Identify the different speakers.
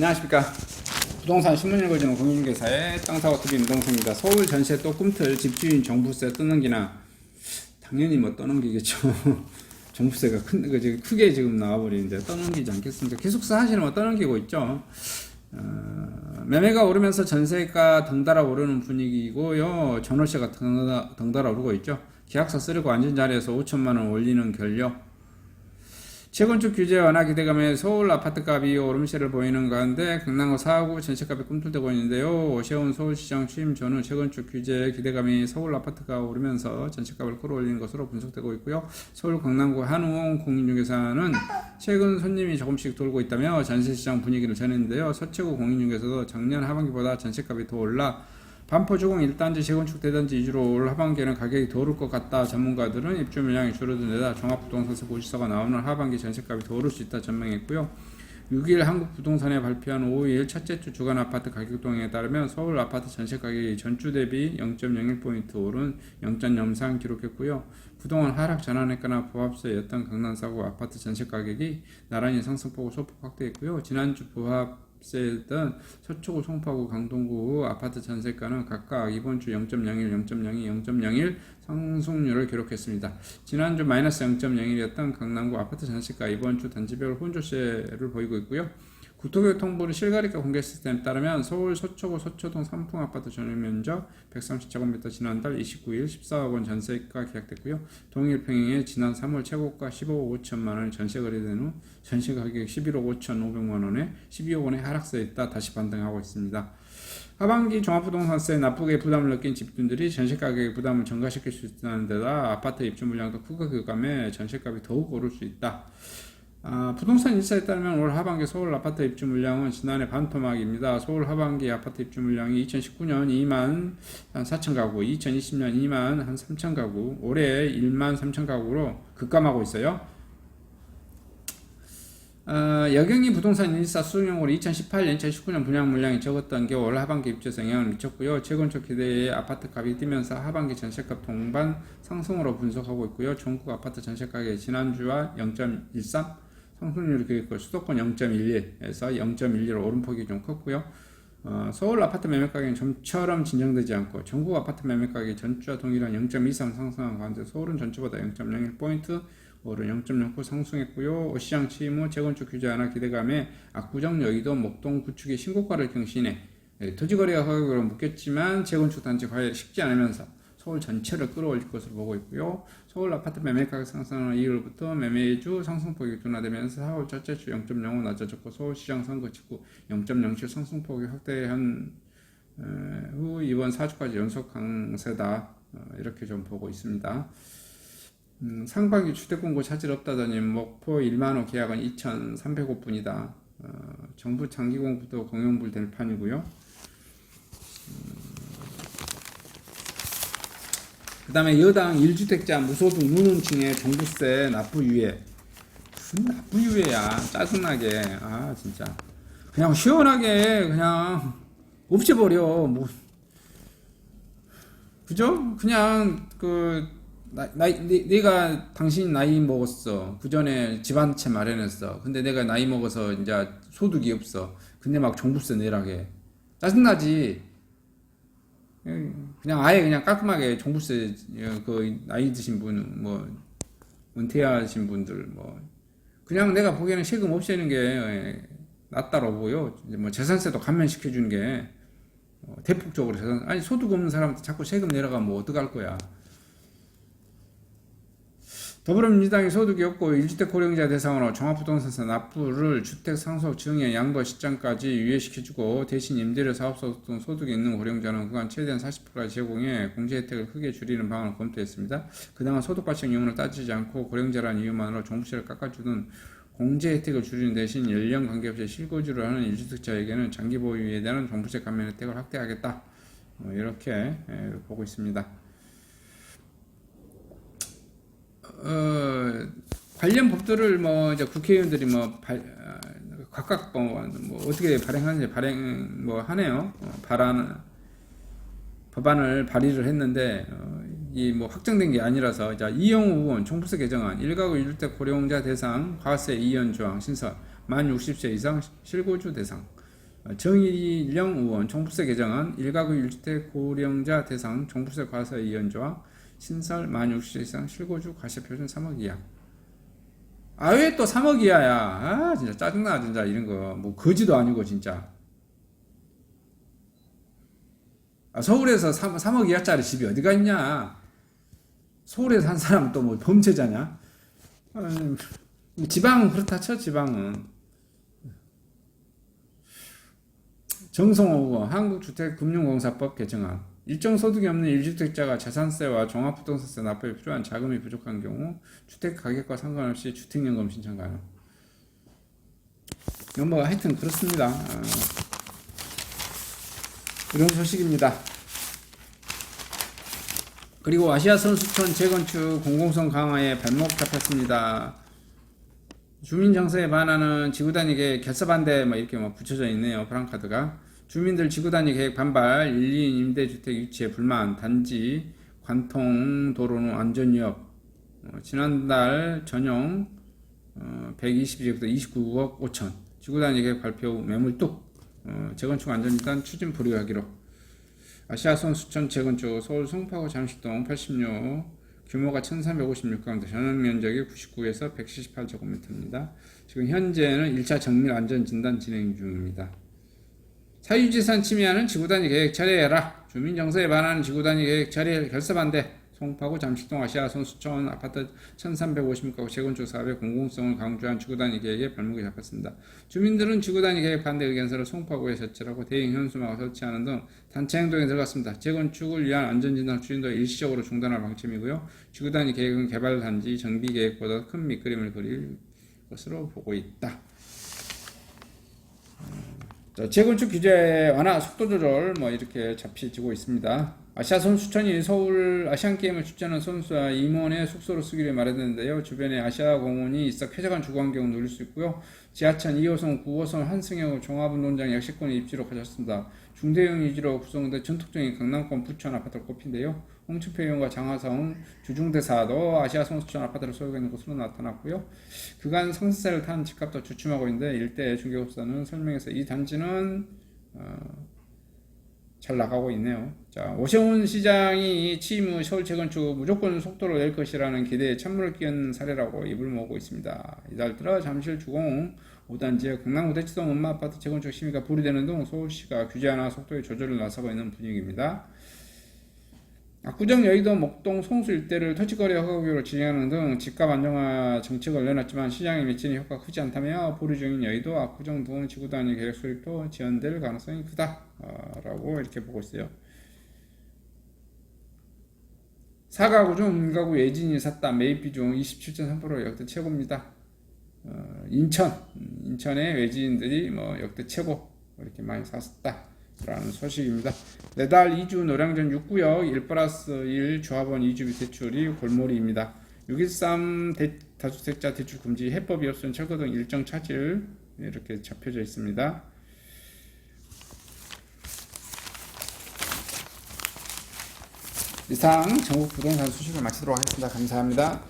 Speaker 1: 안녕하십니까. 부동산 신문 읽어주는 공인중개사의 땅사고 TV 임동수입니다. 서울 전세 또 꿈틀 집주인 종부세 떠넘기나 당연히 뭐 떠넘기겠죠. 종부세가 큰, 그 크게 지금 나와버리는데 떠넘기지 않겠습니까? 기숙사 하시는 거 떠넘기고 있죠. 어, 매매가 오르면서 전세가 덩달아 오르는 분위기고요. 전월세가 덩달아, 덩달아 오르고 있죠. 계약서 쓰려고 앉은 자리에서 5천만 원 올리는 결력 재건축 규제 완화 기대감에 서울 아파트값이 오름세를 보이는 가운데 강남구 4구 전세값이 꿈틀대고 있는데요. 오세훈 서울시장 취임 전후 재건축 규제 기대감이 서울 아파트가 오르면서 전세값을 끌어올리는 것으로 분석되고 있고요. 서울 강남구 한우홍 공인중개사는 최근 손님이 조금씩 돌고 있다며 전세시장 분위기를 전했는데요. 서채구 공인중개사도 작년 하반기보다 전세값이 더 올라 반포 주공 1단지 재건축 대단지 위주로 올 하반기에는 가격이 더 오를 것 같다. 전문가들은 입주 물량이 줄어든 데다 종합부동산세 고지서가 나오는 하반기 전세값이 더 오를 수 있다 전망했고요. 6일 한국부동산에 발표한 5일 첫째 주 주간 아파트 가격 동향에 따르면 서울 아파트 전세 가격이 전주 대비 0.01포인트 오른 0.03 기록했고요. 그동안 하락 전환했거나 부합세였던 강남 사구 아파트 전세 가격이 나란히 상승폭을 소폭 확대했고요. 지난주 부합 세던 서초구, 송파구, 강동구 아파트 전세가는 각각 이번 주 0.01, 0.02, 0.01 상승률을 기록했습니다. 지난주 마이너스 0.01이었던 강남구 아파트 전세가 이번 주 단지별 혼조세를 보이고 있고요. 국토교통부는 실거래가 공개 시스템에 따르면 서울 서초구 서초동 삼풍 아파트 전용 면적 130제곱미터 지난달 29일 14억 원 전세가 계약됐고요. 동일 평행에 지난 3월 최고가 15억 5천만 원 전세 거래된 후 전세 가격 11억 5천 5백만 원에 12억 원의 하락세에 있다 다시 반등하고 있습니다. 하반기 종합부동산세 나쁘게 부담을 느낀 집주인들이 전세가격의 부담을 전가시킬 수 있다는 데다 아파트 입주 물량도 크고 그감에 전세값이 더욱 오를 수 있다. 아, 부동산 인사에 따르면 올 하반기 서울 아파트 입주 물량은 지난해 반토막입니다. 서울 하반기 아파트 입주 물량이 2019년 2만 한 4천 가구, 2020년 2만 한 3천 가구, 올해 1만 3천 가구로 급감하고 있어요. 어, 여경이 부동산 인사 수용으로 2018년, 2019년 분양 물량이 적었던 게 올 하반기 입주에 영향을 미쳤고요. 재건축 기대에 아파트 값이 뛰면서 하반기 전세값 동반 상승으로 분석하고 있고요. 전국 아파트 전세 가격이 지난주와 0.13 상승률이 그있고 수도권 0.11에서 0.11 오름폭이 좀 컸고요. 어, 서울 아파트 매매 가격은 좀처럼 진정되지 않고 전국 아파트 매매 가격이 전주와 동일한 0.23 상승한 가운데 서울은 전주보다 0.01포인트 오른 0.09 상승했고요. 시장 취임 후 재건축 규제 완화 기대감에 압구정, 여의도, 목동, 구축이 신고가를 경신해 예, 토지거래가 가격으로 묶였지만 재건축 단지 과열이 쉽지 않으면서 서울 전체를 끌어올릴 것으로 보고 있고요. 서울 아파트 매매 가격 상승은 2월부터 매매주 상승폭이 둔화되면서 4월 첫째 주 0.05 낮아졌고 서울시장 선거 직후 0.07 상승폭이 확대한 에, 후 이번 4주까지 연속 강세다 어, 이렇게 좀 보고 있습니다. 음, 상반기 주택공고 차질 없다더니 목포 1만호 계약은 2,300호뿐이다. 어, 정부 장기공부도 공영불 될 판이고요. 음, 그 다음에 여당 1주택자 무소득 무능층의 종부세 납부 유예. 무슨 납부 유예야. 짜증나게. 아, 진짜. 그냥 시원하게 그냥 없애버려. 뭐. 그죠? 그냥 그 나, 나이, 내, 내가 당신 나이 먹었어. 그 전에 집 한 채 마련했어. 근데 내가 나이 먹어서 이제 소득이 없어. 근데 막 종부세 내라게. 짜증나지. 그냥 아예 그냥 깔끔하게 종부세 그 나이 드신 분 뭐 은퇴하신 분들 뭐 그냥 내가 보기에는 세금 없애는 게 낫다라고요. 이제 뭐 재산세도 감면시켜 주는 게 어, 대폭적으로 재산 아니 소득 없는 사람한테 자꾸 세금 내려가면 뭐 어떡할 거야. 더불어민주당이 소득이 없고 1주택 고령자 대상으로 종합부동산세 납부를 주택 상속 증여 양도 시점까지 유예시켜주고 대신 임대료 사업소 등 소득이 있는 고령자는 그간 최대한 40%까지 제공해 공제 혜택을 크게 줄이는 방안을 검토했습니다. 그동안 소득 발생 이유를 따지지 않고 고령자라는 이유만으로 종부세를 깎아주는 공제 혜택을 줄이는 대신 연령 관계없이 실거주를 하는 1주택자에게는 장기 보유에 대한 종부세 감면 혜택을 확대하겠다. 뭐 이렇게 예, 보고 있습니다. 어, 관련 법들을 뭐 이제 국회의원들이 뭐 발, 어, 각각 뭐, 뭐 어떻게 발행하는지 발행 뭐 하네요. 어, 발안 법안을 발의를 했는데 어, 이뭐 확정된 게 아니라서 자 이영우 의원 총부세 개정안 1가구 1주택 고령자 대상 과세 이연 조항 신설 만 60세 이상 실거주 대상 어, 정일영 의원 종부세 개정안 1가구 1주택 고령자 대상 종부세 과세 이연 조항 신설 만 60세 이상 실거주 과세 표준 3억 이하. 아 왜 또 3억 이하야. 아 진짜 짜증나 진짜 이런 거. 뭐 거지도 아니고 진짜. 아, 서울에서 3, 3억 이하짜리 집이 어디가 있냐? 서울에 산 사람은 또뭐 범죄자냐? 아, 지방은 그렇다 쳐 지방은 정성호 의원 한국주택금융공사법 개정안 일정 소득이 없는 1주택자가 재산세와 종합부동산세 납부에 필요한 자금이 부족한 경우 주택 가격과 상관없이 주택연금 신청 가능. 뭐 하여튼 그렇습니다. 어, 이런 소식입니다. 그리고 아시아 선수촌 재건축 공공성 강화에 발목 잡혔습니다. 주민 정서에 반하는 지구단위 계획 결사 반대 뭐 이렇게 뭐 붙여져 있네요. 프랑카드가. 주민들 지구단위 계획 반발, 1인 임대주택 유치에 불만, 단지 관통 도로는 안전위협. 어, 지난달 전용 어, 120제곱도 29억 5천. 지구단위 계획 발표 후 매물 뚝. 어, 재건축 안전일단 추진 불이하기로. 아시아선 수천 재건축 서울 송파구 잠실동 86 규모가 1356가운데 전원 면적이 99에서 178제곱미터입니다. 지금 현재는 1차 정밀 안전 진단 진행 중입니다. 사유지산 침해하는 지구단위 계획 처리해라. 주민 정서에 반하는 지구단위 계획 처리 결사 반대. 송파구 잠실동 아시아 선 수천 아파트 1350가구 재건축 사업의 공공성을 강조한 지구단위 계획에 발목이 잡혔습니다. 주민들은 지구단위 계획 반대 의견서를 송파구에 제출하고 대형 현수막을 설치하는 등 단체 행동에 들어갔습니다. 재건축을 위한 안전진단 추진도 일시적으로 중단할 방침이고요. 지구단위 계획은 개발 단지 정비 계획보다 큰 밑그림을 그릴 것으로 보고 있다. 자, 재건축 규제 완화 속도 조절 뭐 이렇게 잡히지고 있습니다. 아시아 선수촌이 서울 아시안 게임을 출전한 선수와 임원의 숙소로 쓰기로 마련됐는데요. 주변에 아시아 공원이 있어 쾌적한 주거 환경을 누릴 수 있고요. 지하철 2호선, 9호선 한승형 종합운동장 역시권이 입지로 가졌습니다. 중대형 위주로 구성된 전통적인 강남권 부천 아파트를 꼽힌데요. 홍준표 의원과 장하성 주중대사도 아시아 선수촌 아파트를 소유하고 있는 것으로 나타났고요. 그간 상승세를 탄 집값도 주춤하고 있는데 일대 중개업자는 설명해서 이 단지는 어, 잘 나가고 있네요. 자, 오세훈 시장이 취임 후 서울 재건축 무조건 속도를 낼 것이라는 기대에 찬물을 끼얹는 사례라고 입을 모으고 있습니다. 이달 들어 잠실 주공 5단 지역 강남구 대치동 음마 아파트 재건축 심의가 불이되는 등 서울시가 규제 하나 속도의 조절을 나서고 있는 분위기입니다. 압구정 여의도 목동 송수 일대를 토지거래 허가구역으로 진행하는 등 집값 안정화 정책을 내놨지만 시장에 미치는 효과가 크지 않다며 보류 중인 여의도 압구정 등 지구 단위 계획 수립도 지연될 가능성이 크다라고 이렇게 보고 있어요. 사가구 중 인가구 예진이 샀다 매입 비중 27.3% 역대 최고입니다. 어, 인천 음, 인천의 외지인들이 뭐 역대 최고 이렇게 많이 샀다. 라는 소식입니다. 내달 2주 노량진 6구역 1 플러스 1 조합원 2주비 대출이 골몰이입니다. 613 대, 다주택자 대출 금지 해법 이 없은 철거 등 일정 차질 이렇게 잡혀져 있습니다. 이상 전국 부동산 소식을 마치도록 하겠습니다. 감사합니다.